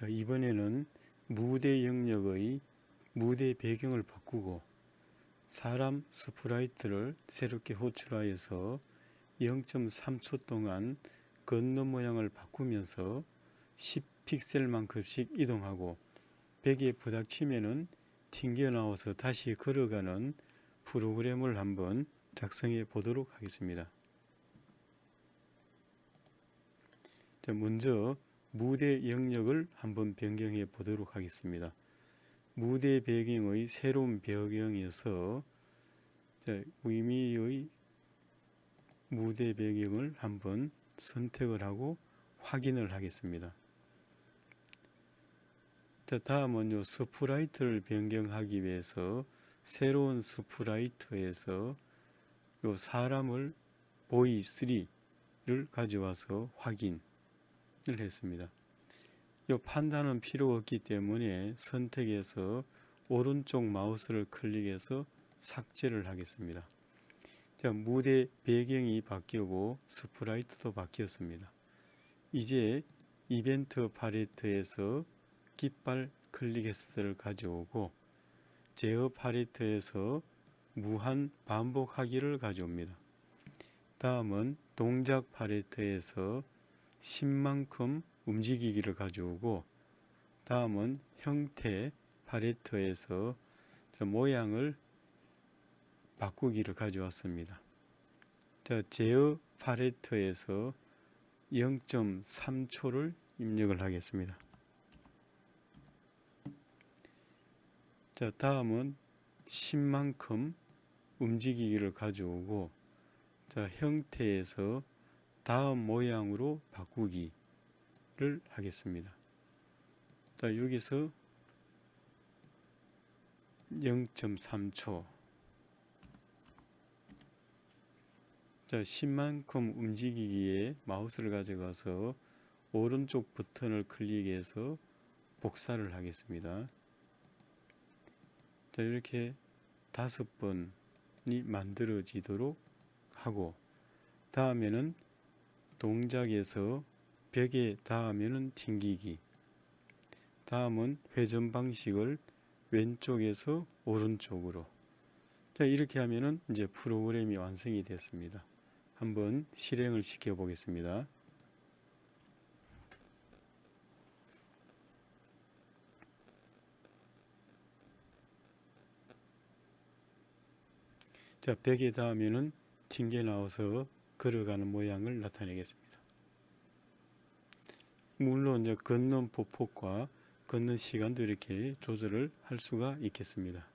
자, 이번에는 무대 영역의 무대 배경을 바꾸고 사람 스프라이트를 새롭게 호출하여서 0.3초 동안 건너 모양을 바꾸면서 10픽셀만큼씩 이동하고 벽에 부닥치면은 튕겨나와서 다시 걸어가는 프로그램을 한번 작성해 보도록 하겠습니다. 자, 먼저 무대 영역을 한번 변경해 보도록 하겠습니다. 무대 배경의 새로운 배경에서 자, 의미의 무대 배경을 한번 선택을 하고 확인을 하겠습니다. 자, 다음은 요 스프라이트를 변경하기 위해서 새로운 스프라이트에서 요 사람을 보이 3를 가져와서 확인을 했습니다. 요 판단은 필요 없기 때문에 선택해서 오른쪽 마우스를 클릭해서 삭제를 하겠습니다. 자, 무대 배경이 바뀌고 스프라이트도 바뀌었습니다. 이제 이벤트 팔레트에서 깃발 클릭해서를 가져오고 제어 팔레트에서 무한 반복하기를 가져옵니다. 다음은 동작 팔레트에서 10만큼 움직이기를 가져오고 다음은 형태 팔레트에서 저 모양을 바꾸기를 가져왔습니다. 자, 제어 팔레트에서 0.3초를 입력을 하겠습니다. 자, 다음은 10만큼 움직이기를 가져오고 자, 형태에서 다음 모양으로 바꾸기를 하겠습니다. 자, 여기서 0.3초 자, 10만큼 움직이기에 마우스를 가져가서 오른쪽 버튼을 클릭해서 복사를 하겠습니다. 자, 이렇게 다섯 번이 만들어지도록 하고 다음에는 동작에서 벽에 닿으면은 튕기기 다음은 회전 방식을 왼쪽에서 오른쪽으로 자 이렇게 하면은 이제 프로그램이 완성이 됐습니다. 한번 실행을 시켜 보겠습니다. 자, 벽에 닿으면은 튕겨 나와서 걸어가는 모양을 나타내겠습니다. 물론 이제 걷는 보폭과 걷는 시간도 이렇게 조절을 할 수가 있겠습니다.